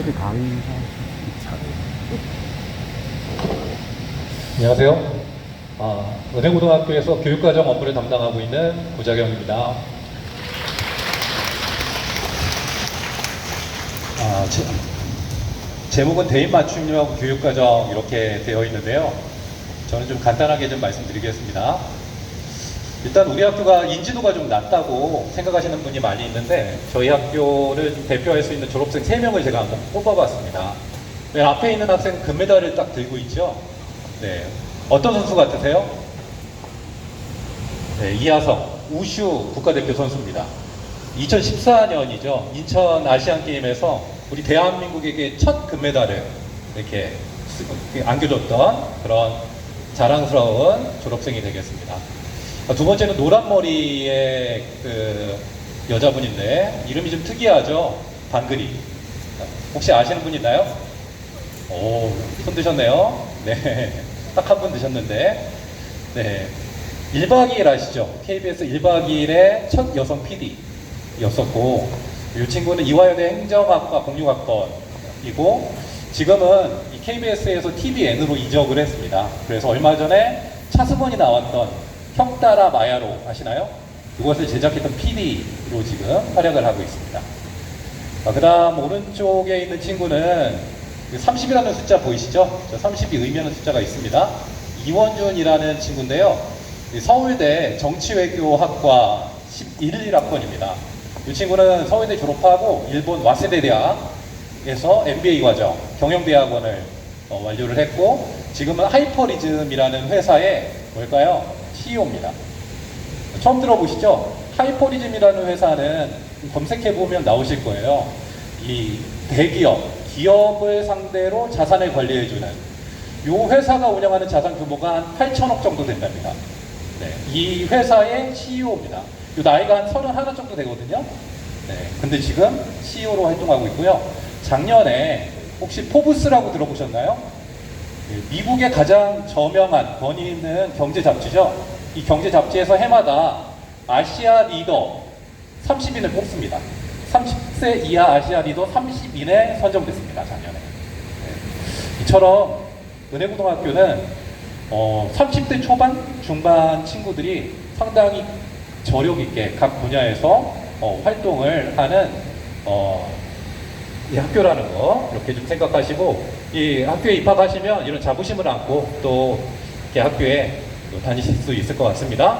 인터뷰 강의사 안녕하세요. 아, 은행고등학교에서 교육과정 업무를 담당하고 있는 고자경입니다. 아, 제, 제목은 대인 맞춤형 교육과정 이렇게 되어 있는데요. 저는 좀 간단하게 좀 말씀드리겠습니다. 일단 우리 학교가 인지도가 좀 낮다고 생각하시는 분이 많이 있는데 저희 학교를 대표할 수 있는 졸업생 3명을 제가 한번 뽑아봤습니다. 맨 앞에 있는 학생 금메달을 딱 들고 있죠. 네. 어떤 선수 같으세요? 네, 이하성, 우슈 국가대표 선수입니다. 2014년이죠. 인천 아시안 게임에서 우리 대한민국에게 첫 금메달을 이렇게 수- 안겨줬던 그런 자랑스러운 졸업생이 되겠습니다. 아, 두 번째는 노란 머리의 그 여자분인데 이름이 좀 특이하죠. 반그리. 혹시 아시는 분 있나요? 오, 손 드셨네요. 네. 딱 한 분 드셨는데. 네. 1박 2일 아시죠? KBS 1박 2일의 첫 여성 PD였었고, 이 친구는 이화여대 행정학과 공육학번이고, 지금은 이 KBS에서 TVN으로 이적을 했습니다. 그래서 얼마 전에 차승원이 나왔던 형따라 마야로 아시나요? 그것을 제작했던 PD로 지금 활약을 하고 있습니다. 그 다음 오른쪽에 있는 친구는 30이라는 숫자 보이시죠? 저 30이 의미하는 숫자가 있습니다. 이원준이라는 친구인데요. 이 서울대 정치외교학과 11학번입니다. 이 친구는 서울대 졸업하고 일본 와세대 대학에서 MBA 과정, 경영대학원을 어, 완료를 했고 지금은 하이퍼리즘이라는 회사의 뭘까요? CEO입니다. 처음 들어보시죠? 하이퍼리즘이라는 회사는 검색해 보면 나오실 거예요. 이 대기업, 기업을 상대로 자산을 관리해주는 이 회사가 운영하는 자산 규모가 한 8천억 정도 된답니다. 네, 이 회사의 CEO입니다. 이 나이가 한 31 정도 되거든요. 네, 근데 지금 CEO로 활동하고 있고요. 작년에 혹시 포브스라고 들어보셨나요? 네, 미국의 가장 저명한 권위 있는 경제 잡지죠. 이 경제 잡지에서 해마다 아시아 리더 30인을 뽑습니다. 30세 이하 아시아 리더 30인에 선정됐습니다. 작년에. 네. 이처럼 은혜고등학교는 어, 30대 초반, 중반 친구들이 상당히 저력 있게 각 분야에서 어, 활동을 하는 어, 이 학교라는 거 이렇게 좀 생각하시고 이 학교에 입학하시면 이런 자부심을 안고 또 학교에 또 다니실 수 있을 것 같습니다.